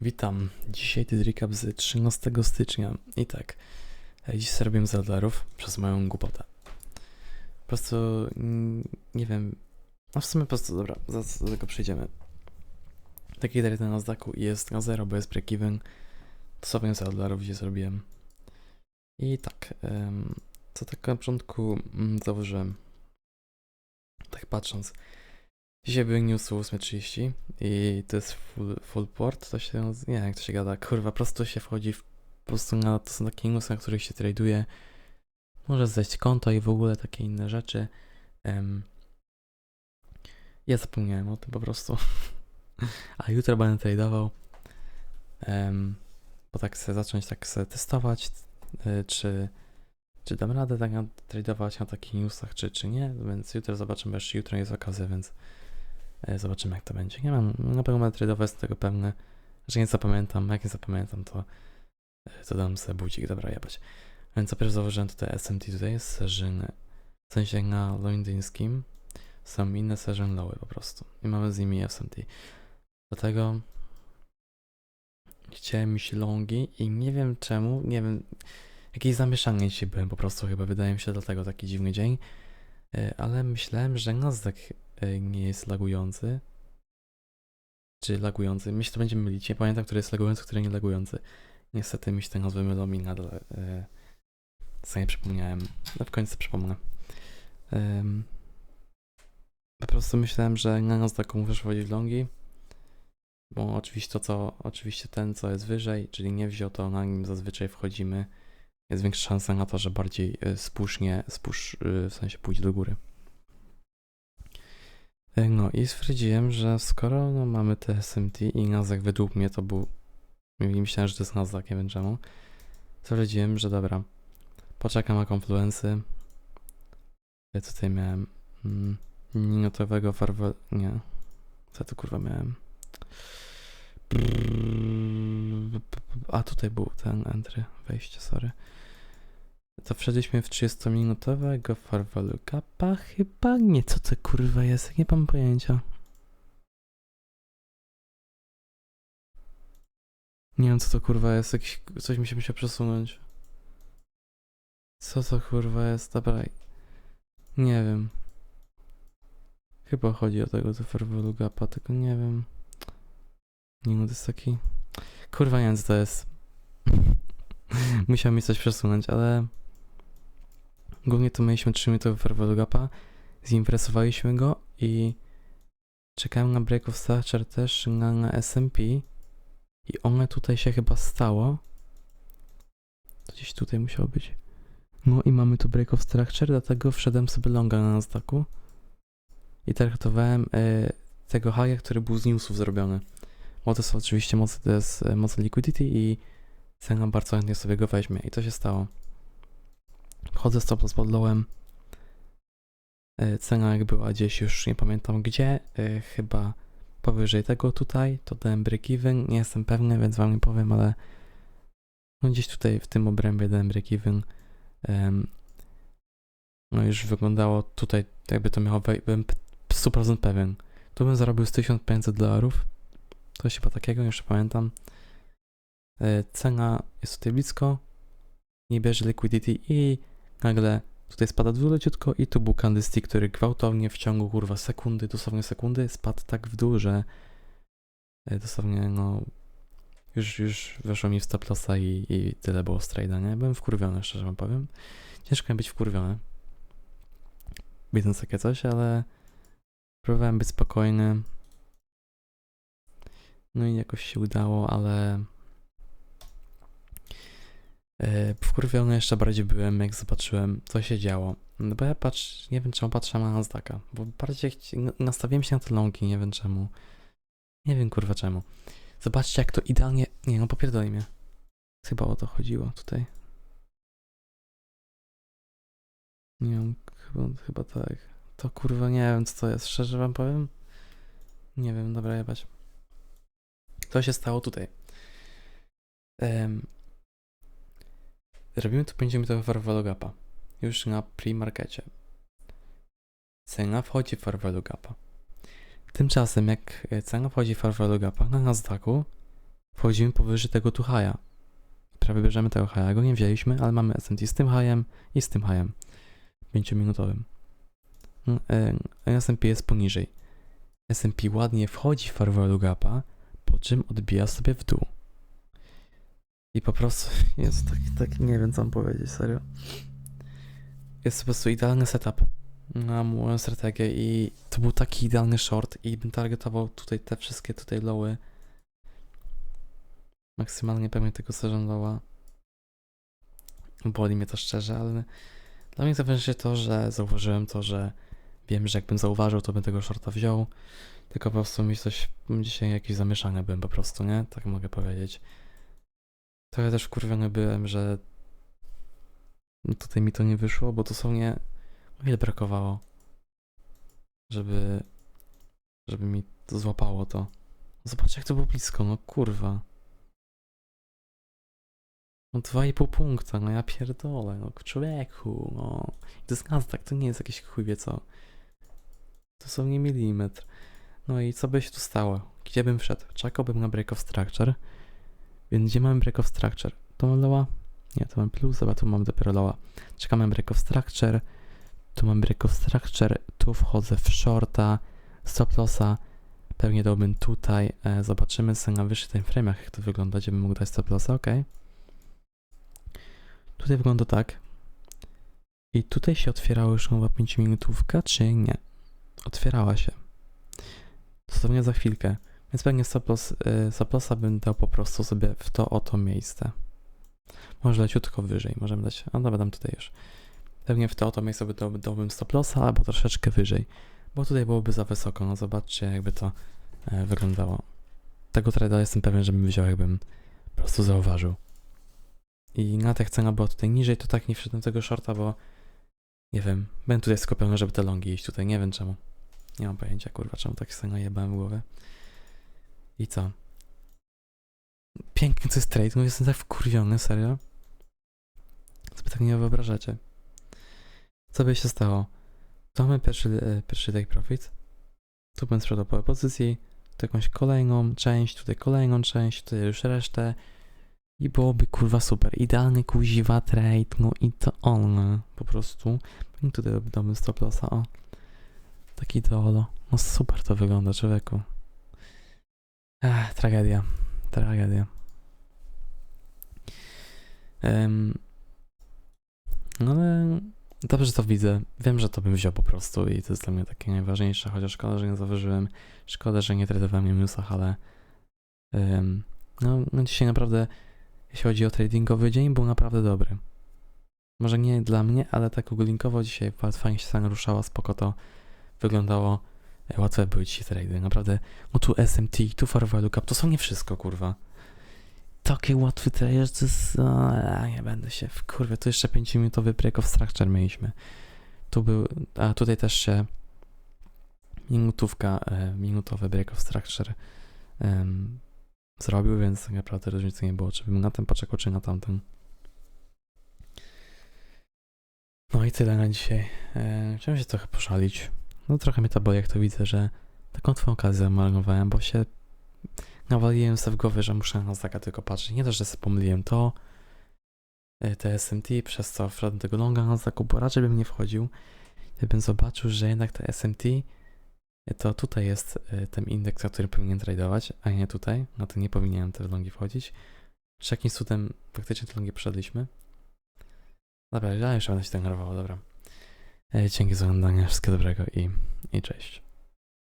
Witam. Dzisiaj to recap z 13 stycznia. I tak, dziś zrobiłem za dolarów przez moją głupotę. Po prostu, mm, nie wiem, a w sumie po prostu, dobra, zaraz do tego przejdziemy. Taki trade na Nasdaqu jest na zero, bo jest break-even. Dosłownie za dolarów gdzie zrobiłem. I tak, co tak na początku mm, założyłem. Tak patrząc, Dzisiaj był news o 8.30 i to jest full, full port, to się, nie wiem jak to się gada, kurwa, prosto się wchodzi w, po prostu na, to są takie newsy, na których się traduje, może zejść konto i w ogóle takie inne rzeczy. Em, ja zapomniałem o tym po prostu, a jutro będę tradował, em, bo tak chcę zacząć tak sobie testować, y, czy, czy dam radę tak tradować na takich newsach, czy, czy nie, więc jutro zobaczymy, jeszcze jutro jest okazja, więc E, Zobaczymy, jak to będzie. Nie mam, na pewno będę tradeował, jestem tego pewny, że nie zapamiętam. Jak nie zapamiętam, to, e, to dam sobie budzik, dobra, jebać. Więc najpierw założyłem tutaj SMT, tutaj jest session, w sensie na londyńskim są inne session lowy po prostu. I mamy z nimi SMT. Dlatego chciałem iść longi i nie wiem czemu, nie wiem, jakieś zamieszanie dzisiaj byłem po prostu chyba, wydaje mi się dlatego taki dziwny dzień. E, Ale myślałem, że Nasdaq e, nie jest lagujący. Czy lagujący? Myślę, że będziemy mylić. Nie pamiętam, który jest lagujący, który nie lagujący. Niestety mi się te nazwy mylą i nadal e, sobie przypomniałem. No w końcu przypomnę. Po prostu myślałem, że na Nasdaqu muszę wchodzić longi. Bo oczywiście to, co, oczywiście ten, co jest wyżej, czyli nie wziął, to na nim zazwyczaj wchodzimy. Jest większa szansa na to, że bardziej e, spusznie, spusz, e, w sensie pójdzie do góry. No i stwierdziłem, że skoro no, mamy te SMT i Nasdaq według mnie to był, myślałem, że to jest Nasdaq, nie wiem czemu, stwierdziłem, że dobra, poczekam na konfluensy. Ja tutaj miałem mm, minutowego nie, co tu kurwa miałem? A tutaj był ten entry, wejście, sorry. To wszedliśmy w 30-minutowego farwalu kapa? Chyba nie. Co to kurwa jest? Nie mam pojęcia. Nie wiem co to kurwa jest. Jakiś, coś mi się przesunąć. Co to kurwa jest? Dobra. Nie wiem. Chyba chodzi o tego do farwalu gapa, tylko nie wiem. Nie no, to jest taki... Kurwa nie wiem co to jest. Musiał mi coś przesunąć, ale... Głównie to mieliśmy 3 minutowy farewell gapa, zinteresowaliśmy go i czekałem na Break of Stature też na, na SMP i one tutaj się chyba stało. To gdzieś tutaj musiało być. No i mamy tu Break of Structure, dlatego wszedłem sobie longa na Nasdaqu i traktowałem e, tego haja, który był z newsów zrobiony. Bo to jest oczywiście moc, to jest e, moc liquidity i cena bardzo chętnie sobie go weźmie i to się stało. Chodzę stop loss pod lołem. E, Cena jak była gdzieś już nie pamiętam gdzie, e, chyba powyżej tego tutaj, to dałem break even, nie jestem pewny, więc wam nie powiem, ale no gdzieś tutaj w tym obrębie dałem break even. Em, No już wyglądało tutaj, jakby to miało, byłem p- 100% pewien. Tu bym zarobił z 1500 dolarów, coś chyba takiego, jeszcze pamiętam. E, Cena jest tutaj blisko, nie bierze liquidity i nagle tutaj spada w dół leciutko i tu był candlestick, który gwałtownie w ciągu kurwa sekundy, dosłownie sekundy spadł tak w dół, że e, dosłownie no już, już weszło mi w stop lossa i, i tyle było z trade'a, nie? Byłem wkurwiony, szczerze wam powiem. Ciężko mi być wkurwiony. Widząc takie coś, ale próbowałem być spokojny. No i jakoś się udało, ale Wkurwiony jeszcze bardziej byłem, jak zobaczyłem, co się działo. No bo ja patrz, nie wiem czemu patrzę na Nasdaqa, bo bardziej nastawiłem się na te longi, nie wiem czemu. Nie wiem kurwa czemu. Zobaczcie jak to idealnie, nie no popierdoli mnie. Chyba o to chodziło tutaj. Nie wiem, chyba, chyba tak. To kurwa nie wiem co to jest, szczerze wam powiem. Nie wiem, dobra jebać. Co się stało tutaj? Em, Robimy tu 5 minutowy farewell gapa. Już na pre-markecie. Cena wchodzi w farewell gapa. Tymczasem jak e, cena wchodzi w farewell gapa na Nasdaqu, wchodzimy powyżej tego tu haja. Prawie bierzemy tego haja, go nie wzięliśmy, ale mamy SMT z tym hajem i z tym hajem. 5-minutowym. Mm, e, SMP jest poniżej. SMP ładnie wchodzi w farewell gapa, po czym odbija sobie w dół. I po prostu jest taki, taki nie wiem co mam powiedzieć, serio. Jest po prostu idealny setup na moją strategię i to był taki idealny short i bym targetował tutaj te wszystkie tutaj lowy. Maksymalnie pewnie tego lowa. Boli mnie to szczerze, ale dla mnie zawsze to, że zauważyłem to, że wiem, że jakbym zauważył, to bym tego shorta wziął. Tylko po prostu mi coś, dzisiaj jakieś zamieszanie byłem po prostu, nie? Tak mogę powiedzieć. Trochę też wkurwiony byłem, że tutaj mi to nie wyszło, bo dosłownie ile brakowało, żeby, żeby mi to złapało to. Zobacz jak to było blisko, no kurwa. No 2,5 punkta, no ja pierdolę, no człowieku, no. I to jest Nasdaq, to nie jest jakieś chuj co. To są nie milimetr. No i co by się tu stało? Gdzie bym wszedł? Czekałbym na break of structure. Więc gdzie mamy break of structure? To loa? Nie, to mam plus, a tu mam dopiero loa. Czekamy break of structure. Tu mam break of structure. Tu wchodzę w shorta, stop lossa. Pewnie dałbym tutaj. E, zobaczymy sobie na wyższych time frame'ach jak to wygląda, gdzie bym mógł dać stop lossa, ok. Tutaj wygląda tak. I tutaj się otwierała już nowa 5 minutówka, czy nie? Otwierała się. Dosłownie za chwilkę. Więc pewnie stop loss, y, bym dał po prostu sobie w to oto miejsce. Może leciutko wyżej, możemy dać, a dobra, dam tutaj już. Pewnie w to oto miejsce by dał, dałbym stop lossa, albo troszeczkę wyżej, bo tutaj byłoby za wysoko, no zobaczcie jakby to e, wyglądało. Tego trada jestem pewien, że bym wziął, jakbym po prostu zauważył. I na tych cena była tutaj niżej, to tak nie wszedłem tego shorta, bo nie wiem, będę tutaj skupiony, żeby te longi iść tutaj, nie wiem czemu. Nie mam pojęcia, kurwa, czemu tak sobie najebałem w głowę. I co? Piękny to jest trade, no jestem tak wkurwiony, serio. Sobie tak nie wyobrażacie. Co by się stało? Tu mamy pierwszy, e, pierwszy take profit. Tu bym sprzedał po pozycji, tu jakąś kolejną część, tutaj kolejną część, tutaj już resztę. I byłoby kurwa super. Idealny kuziwa trade, no i to on po prostu. I tutaj damy stop lossa, o. Taki dolo. No super to wygląda, człowieku. Ech, tragedia. Tragedia. Em, no ale dobrze to widzę. Wiem, że to bym wziął po prostu i to jest dla mnie takie najważniejsze, chociaż szkoda, że nie zauważyłem. Szkoda, że nie tradowałem w minusach, ale em, no, no dzisiaj naprawdę, jeśli chodzi o tradingowy dzień, był naprawdę dobry. Może nie dla mnie, ale tak ogólnikowo dzisiaj fajnie się sam ruszała, spoko to wyglądało. Łatwe były dzisiaj trady, naprawdę. No tu SMT, tu Farewell Cup, to są nie wszystko, kurwa. Takie łatwe trade, to jest... Ja nie będę się... Kurwa, tu jeszcze 5-minutowy break of structure mieliśmy. Tu był... A tutaj też się... Minutówka, e, minutowy break of structure zrobił, więc tak naprawdę różnicy nie było, czy bym na ten poczekał, czy na tamten. No i tyle na dzisiaj. E, chciałem się trochę poszalić. No trochę mnie to boli, jak to widzę, że taką twoją okazję zamarnowałem, bo się nawaliłem sobie w głowie, że muszę na Zaka tylko patrzeć. Nie to, że sobie pomyliłem to, e, te SMT, przez co wszedłem tego longa na Zaku, bo raczej bym nie wchodził. Gdybym zobaczył, że jednak te SMT, e, to tutaj jest e, ten indeks, na który powinien tradować, a nie tutaj. No to nie powinienem te longi wchodzić. Czy jakimś cudem faktycznie te longi przeszedliśmy? Dobra, ja jeszcze będę się denerwował, dobra. Dzięki za oglądanie, wszystkiego dobrego i, i cześć.